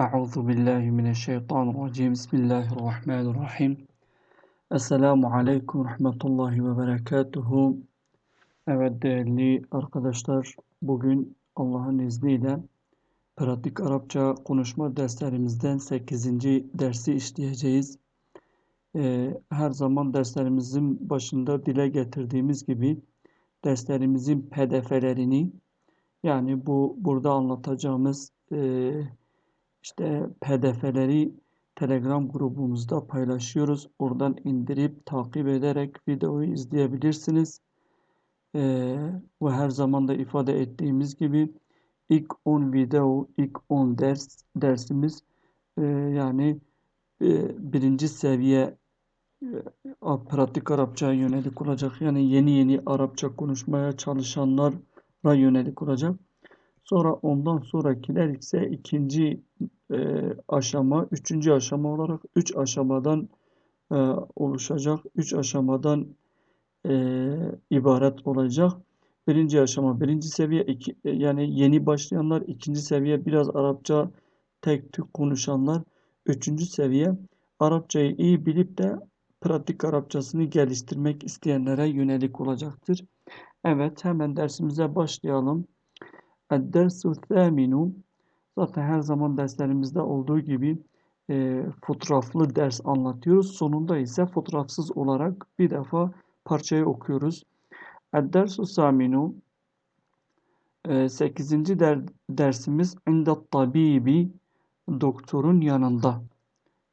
Euzu billahi mineşşeytanirracim. Bismillahirrahmanirrahim. Esselamu aleyküm rahmetullahi ve berekatuhu. Evet değerli arkadaşlar, bugün Allah'ın izniyle pratik Arapça konuşma derslerimizden 8. dersi işleyeceğiz. Ee, her zaman derslerimizin başında dile getirdiğimiz gibi derslerimizin pdf'lerini yani bu burada anlatacağımız e, işte pdf'leri Telegram grubumuzda paylaşıyoruz. Oradan indirip takip ederek videoyu izleyebilirsiniz. Ee, ve her zaman da ifade ettiğimiz gibi ilk 10 video, ilk 10 ders dersimiz e, yani e, birinci seviye e, pratik Arapçaya yönelik olacak. Yani yeni yeni Arapça konuşmaya çalışanlara yönelik olacak. Sonra ondan sonrakiler ise ikinci e, aşama, üçüncü aşama olarak üç aşamadan e, oluşacak. Üç aşamadan e, ibaret olacak. Birinci aşama, birinci seviye, iki, yani yeni başlayanlar, ikinci seviye biraz Arapça tek tük konuşanlar, üçüncü seviye Arapçayı iyi bilip de pratik Arapçasını geliştirmek isteyenlere yönelik olacaktır. Evet, hemen dersimize başlayalım. Dersu thaminu Zaten her zaman derslerimizde olduğu gibi e, fotoğraflı ders anlatıyoruz. Sonunda ise fotoğrafsız olarak bir defa parçayı okuyoruz. Dersu saminu 8. Der, dersimiz indat tabibi doktorun yanında.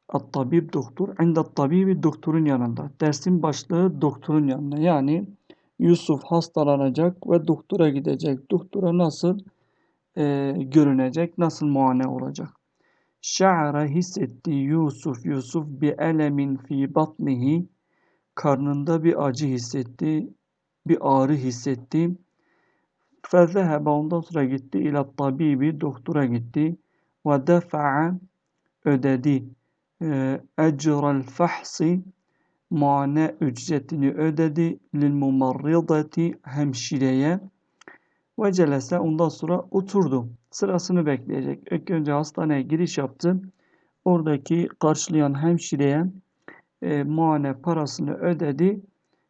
At-tabib doktor, indat tabibi doktorun yanında. Dersin başlığı doktorun yanında. Yani Yusuf hastalanacak ve doktora gidecek. Doktora nasıl e, görünecek, nasıl muayene olacak? Şa'ara hissetti Yusuf, Yusuf bir elemin fi batnihi, karnında bir acı hissetti, bir ağrı hissetti. Fezehebe ondan sonra gitti ila tabibi, doktora gitti. Ve defa'a ödedi. E, ecrel fahsi, muayene ücretini ödedi. Lil mumarridati hemşireye. Ve celese ondan sonra oturdu. Sırasını bekleyecek. İlk önce hastaneye giriş yaptı. Oradaki karşılayan hemşireye e, muayene parasını ödedi.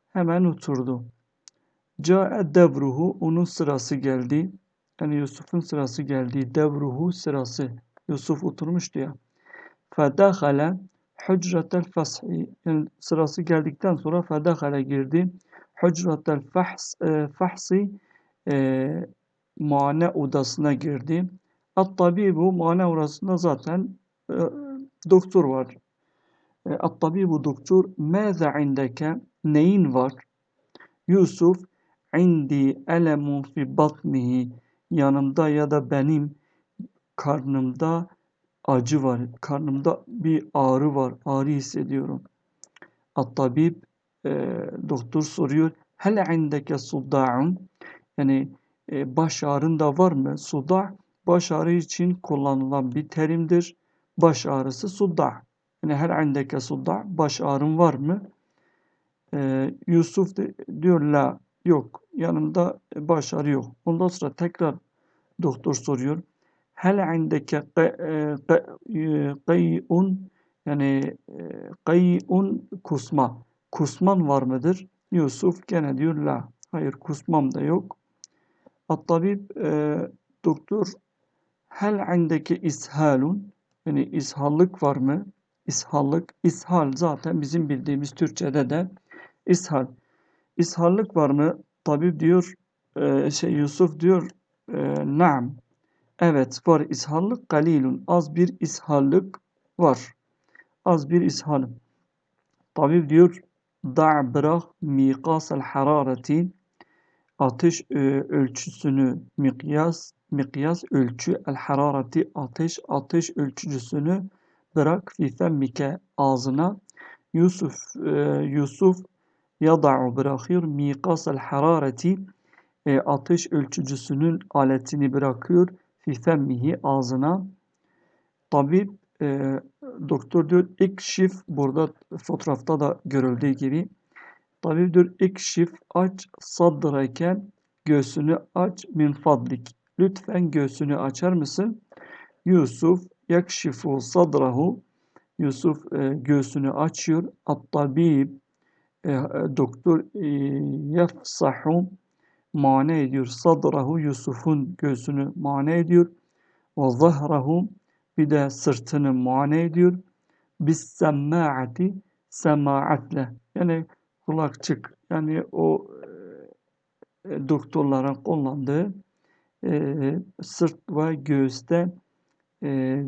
Hemen oturdu. Ca'e devruhu onun sırası geldi. Yani Yusuf'un sırası geldi. Devruhu sırası. Yusuf oturmuştu ya. Fedahale hücretel fashi. Yani sırası geldikten sonra fedahale girdi. Hücretel fahs, e, fahsi e, muayene odasına girdi. At-tabibu muayene odasında zaten e, doktor var. E, At-tabibu doktor mâze indeke neyin var? Yusuf indi elemun fi batnihi yanımda ya da benim karnımda acı var. Karnımda bir ağrı var. Ağrı hissediyorum. At-tabib e, doktor soruyor. Hel indeke sudda'un yani e, baş ağrın da var mı? Suda baş ağrı için kullanılan bir terimdir. Baş ağrısı suda. Yani her andaki suda baş ağrın var mı? E, Yusuf de, diyor la yok. Yanımda baş ağrı yok. Ondan sonra tekrar doktor soruyor. Hel indeke kay'un yani kay'un kusma. Kusman var mıdır? Yusuf gene diyor la. Hayır kusmam da yok. At-tabib e, doktor hel indeki ishalun yani ishallık var mı? İshallık, ishal zaten bizim bildiğimiz Türkçede de ishal. İshallık var mı? Tabip diyor, e, şey Yusuf diyor, e, naam. Evet var ishallık galilun. Az bir ishallık var. Az bir ishalım. Tabip diyor, da' bırak miqasel harareti ateş e, ölçüsünü mikyas mikyas ölçü el harareti ateş ateş ölçücüsünü bırak fi femmike ağzına Yusuf e, Yusuf yada'u bırakıyor mikas el harareti e, ateş ölçücüsünün aletini bırakıyor fi femmihi ağzına tabip e, doktor diyor ikşif burada fotoğrafta da görüldüğü gibi Tabip diyor ikşif aç sadraken göğsünü aç min fadlik. Lütfen göğsünü açar mısın? Yusuf yakşifu sadrahu Yusuf e, göğsünü açıyor. At-tabib e, doktor e, yefsahu mane ediyor. Sadrahu Yusuf'un göğsünü mane ediyor. Ve zahrahu bir de sırtını mane ediyor. Bis semaati semaatle yani kulakçık yani o e, doktorların kullandığı e, sırt ve göğüste e,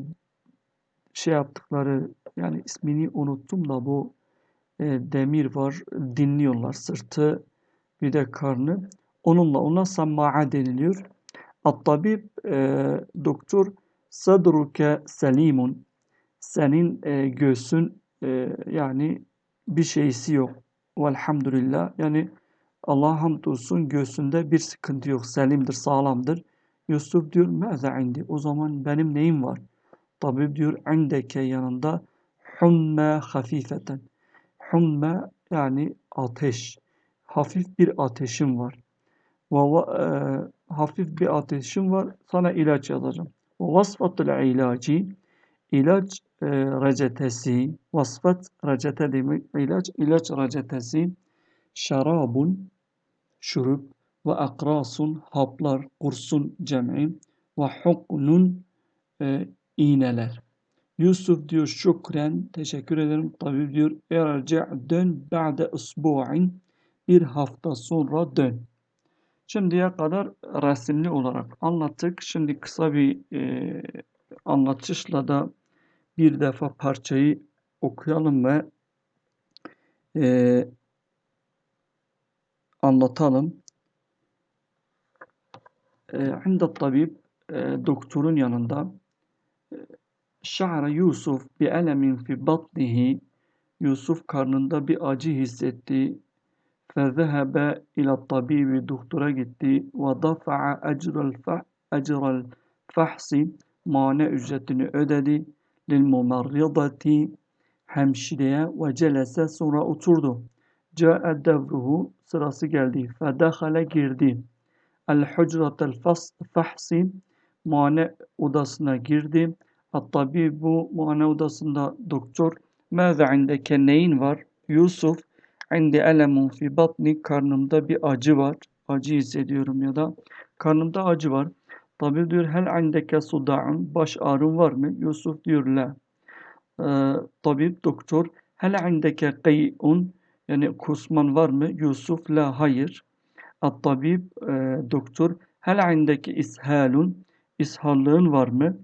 şey yaptıkları yani ismini unuttum da bu e, demir var dinliyorlar sırtı bir de karnı onunla ona samma'a deniliyor. At-tabib e, doktor sadruke selimun senin e, göğsün e, yani bir şeysi yok. Velhamdülillah yani Allah'a hamdolsun göğsünde bir sıkıntı yok. Selimdir, sağlamdır. Yusuf diyor meze indi. O zaman benim neyim var? Tabip diyor indeke yanında humme hafifeten. Humme yani ateş. Hafif bir ateşim var. Ve e, hafif bir ateşim var. Sana ilaç yazacağım. Vasfatul ilacı ilaç e, reçetesi. Vasfat reçete demek ilaç. ilaç reçetesi. Şarabun şurup ve akrasun haplar kursun cem'i ve huknun e, iğneler. Yusuf diyor şükren teşekkür ederim. Tabi diyor erce dön ba'de usbu'in bir hafta sonra dön. Şimdiye kadar resimli olarak anlattık. Şimdi kısa bir e, anlatışla da bir defa parçayı okuyalım ve e, anlatalım. E, İnde tabip e, doktorun yanında Şa'ra Yusuf bi elemin fi batnihi Yusuf karnında bir acı hissetti. Fezehebe ila tabibi doktora gitti dafa'a ecrel ecrel fahsi mane ücretini ödedi mumarridati hemşireye ve celese sonra oturdu. Ca'e devruhu sırası geldi. Fedehale girdi. El hucratel fahsi muane odasına girdi. Hatta bu muane odasında doktor Mâze indeke neyin var? Yusuf indi elemun fi batni karnımda bir acı var. Acı hissediyorum ya da karnımda acı var. Tabi diyor hel indeke suda'un baş ağrın var mı? Yusuf diyor la. Ee, tabip doktor hel indeke kay'un yani kusman var mı? Yusuf la hayır. At-tabib e, doktor hel indeki ishalun ishallığın var mı?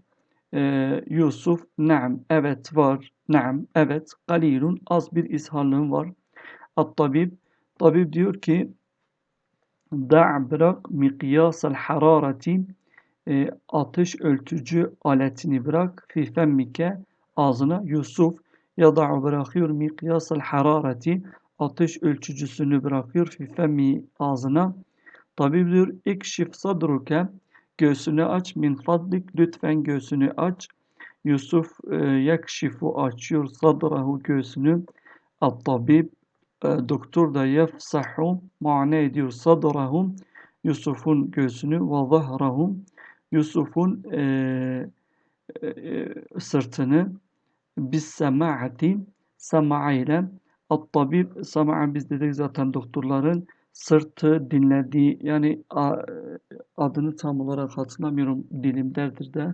E, Yusuf naam evet var. Naam evet. Galilun az bir ishallığın var. At-tabib tabib diyor ki da' bırak mikyasal harareti e, ateş ölçücü aletini bırak fi femmike ağzına Yusuf yada'u bırakıyor mikyasal harareti ateş ölçücüsünü bırakıyor fi femmi ağzına. Tabip diyor ikşif sadruke göğsünü aç min fadlik lütfen göğsünü aç. Yusuf e, yakşifu açıyor sadrahu göğsünü. At-tabib doktor da yefsahu mane ediyor. Sadrahu Yusuf'un göğsünü ve zahrahu Yusuf'un e, e, e sırtını. Bis semaati sema ile At-tabib sama'a biz dedik zaten doktorların sırtı dinlediği yani adını tam olarak hatırlamıyorum dilimdedir de.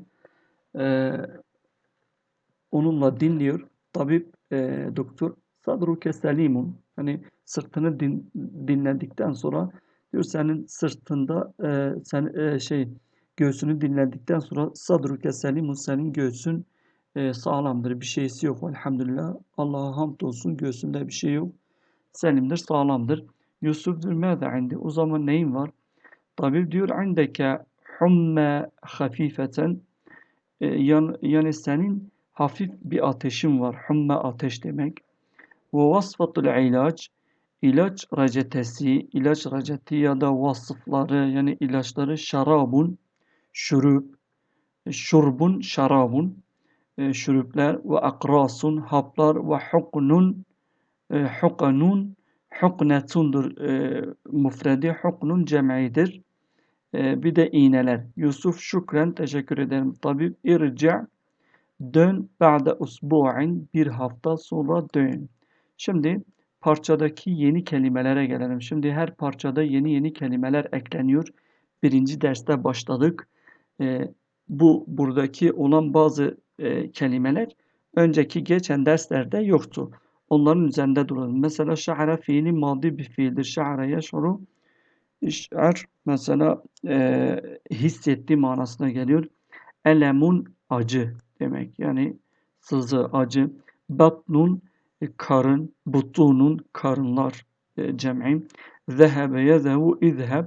E, onunla dinliyor. Tabip e, doktor sadruke selimun hani sırtını din, dinledikten sonra diyor senin sırtında e, sen e, şey göğsünü dinledikten sonra sadruke selimun senin göğsün e, sağlamdır. Bir şeysi yok. Elhamdülillah. Allah'a hamdolsun. Göğsünde bir şey yok. Selimdir, sağlamdır. Yusuf diyor mâze indi. O zaman neyin var? Tabip diyor indeke humme hafifeten e, yan, yani senin hafif bir ateşin var. Humme ateş demek. Ve vasfatul ilaç ilaç reçetesi, ilaç reçeti ya da vasıfları yani ilaçları şarabun, şurup, şurbun, şarabun e, şürupler ve akrasun haplar ve huknun e, hukanun huknetundur e, mufredi huknun cem'idir. E, bir de iğneler. Yusuf şükren teşekkür ederim. Tabip irca Dön ba'de usbu'in bir hafta sonra dön. Şimdi parçadaki yeni kelimelere gelelim. Şimdi her parçada yeni yeni kelimeler ekleniyor. Birinci derste başladık. Ee, bu buradaki olan bazı e, kelimeler önceki geçen derslerde yoktu. Onların üzerinde duralım. Mesela şa'ara fiili madi bir fiildir. Şa'ara yeş'uru İş'ar mesela e, hissetti manasına geliyor. Elemun acı demek. Yani sızı, acı. Batnun e, karın, butunun karınlar e, cem'i. Zehebe yezehu izheb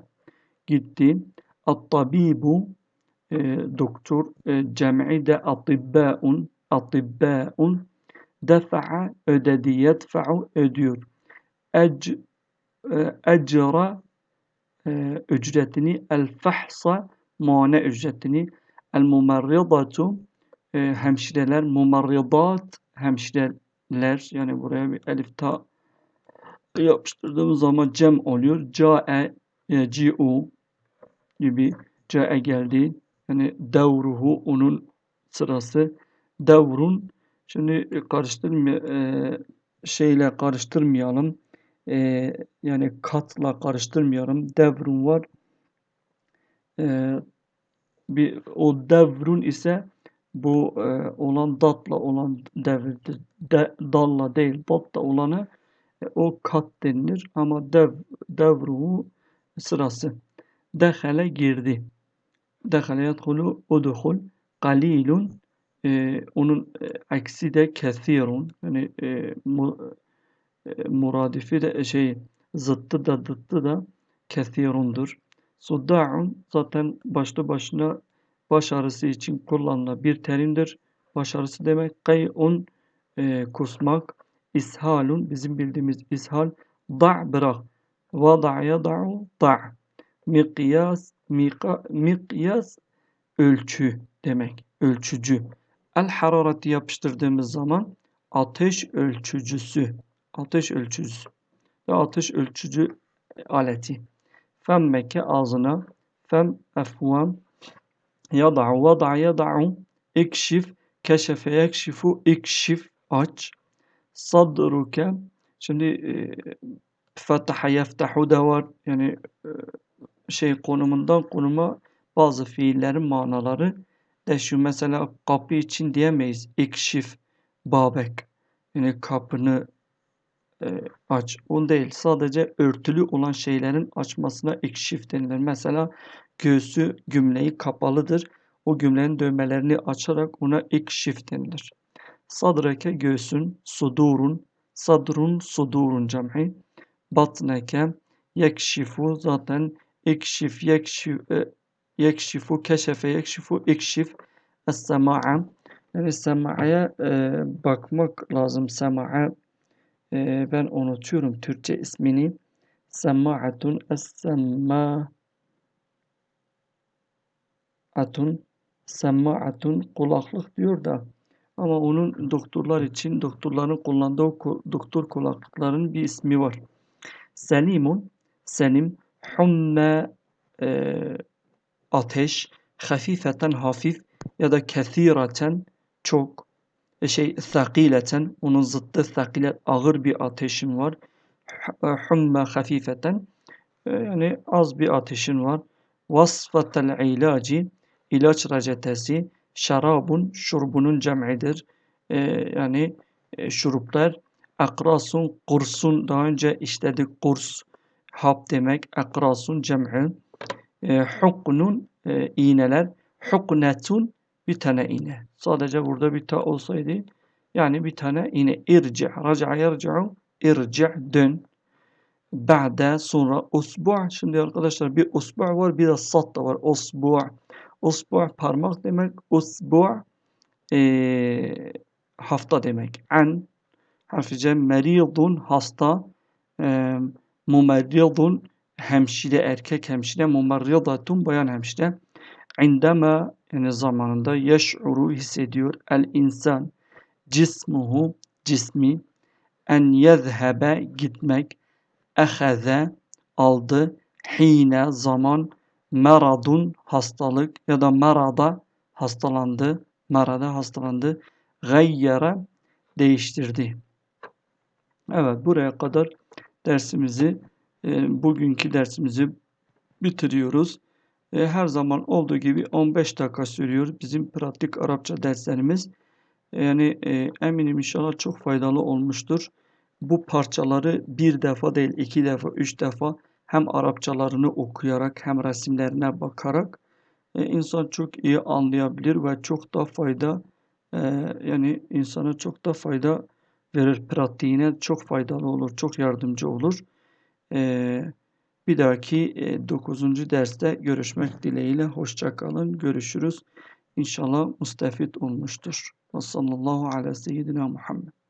gitti. At-tabibu e, doktor e, cem'i de atibbaun atibbaun defa'a ödedi yedfa'u ödüyor. Ec, e, ecra e, ücretini el fahsa muayene ücretini el mumarridatu e, hemşireler mumarridat hemşireler yani buraya bir elif ta yapıştırdığımız zaman cem oluyor. Ca'e e, ci'u gibi ca'e geldi. Yani devruhu onun sırası. Devrun şimdi karıştırmay e, şeyle karıştırmayalım. E, yani katla karıştırmayalım. Devrun var. E, bir o devrun ise bu e, olan datla olan devirdir. De, dalla değil, datla olanı e, o kat denilir ama dev devruhu sırası. Dehale girdi. Dehale yadhulu udhul qalilun e, onun e, aksi de kethirun yani e, mu, e, muradifi de e, şey zıttı da dıttı da kethirundur. Sudda'un zaten başlı başına baş ağrısı için kullanılan bir terimdir. Baş ağrısı demek kay'un e, kusmak, ishalun bizim bildiğimiz ishal, da' bırak. Vada' yada'u da' mikyas, mika, mikyas ölçü demek, ölçücü. El harareti yapıştırdığımız zaman ateş ölçücüsü, ateş ölçücüsü ve ateş ölçücü aleti. Femmeke ağzına, fem efvam Yada'u vada'a yada'u ikşif keşefe yekşifu ikşif aç sadruke şimdi e, fetaha yeftahu da var yani e, şey konumundan konuma bazı fiillerin manaları değişiyor. Mesela kapı için diyemeyiz. İkşif babek yani kapını e, aç. O değil. Sadece örtülü olan şeylerin açmasına ikşif denilir. Mesela göğsü gümleyi kapalıdır. O gümlenin dövmelerini açarak ona ikşif denilir. Sadrake göğsün, sudurun, sadrun, sudurun cem'i. Batneke, yekşifu zaten ikşif, yekşif, yekşifu, keşefe, yekşifu, ikşif. Es-sema'a. Yani sema'ya e, bakmak lazım. Sema'a e, ben unutuyorum Türkçe ismini. Sema'atun es-semma atun semmaatun kulaklık diyor da ama onun doktorlar için doktorların kullandığı doktor kulaklıkların bir ismi var. Selimun selim humme e, ateş hafifeten hafif ya da kethireten çok e, şey thakileten onun zıttı thakilet ağır bir ateşin var. Humme hafifeten e, yani az bir ateşin var. Vasfatel ilaci ilaç reçetesi şarabun şurbunun cem'idir. E, yani e, şuruplar akrasun kursun daha önce işledik kurs hap demek akrasun cem'i. E, huknun e, iğneler huknetun bir tane iğne. Sadece burada bir ta olsaydı yani bir tane iğne. İrci raca yerci'u irci dön. Ba'de sonra usbu' şimdi arkadaşlar bir usbu' var bir de sat da var. Usbu' Usbu' parmak demek. Usbu' e, hafta demek. An harfi cem meridun hasta. E, mumerridun hemşire erkek hemşire. Mumerridatun bayan hemşire. İndeme yani zamanında yeş'uru hissediyor. El insan cismuhu cismi en yezhebe gitmek eheze aldı hine zaman meradun hastalık ya da merada hastalandı marada hastalandı. Gayyara değiştirdi. Evet buraya kadar dersimizi e, bugünkü dersimizi bitiriyoruz. E, her zaman olduğu gibi 15 dakika sürüyor bizim pratik Arapça derslerimiz. Yani e, eminim inşallah çok faydalı olmuştur. Bu parçaları bir defa değil iki defa, üç defa hem Arapçalarını okuyarak hem resimlerine bakarak e, insan çok iyi anlayabilir ve çok da fayda e, yani insana çok da fayda verir. Pratiğine çok faydalı olur, çok yardımcı olur. E, bir dahaki e, 9. derste görüşmek dileğiyle. Hoşça kalın. Görüşürüz. İnşallah müstefit olmuştur. Ve sallallahu ala seyyidina Muhammed.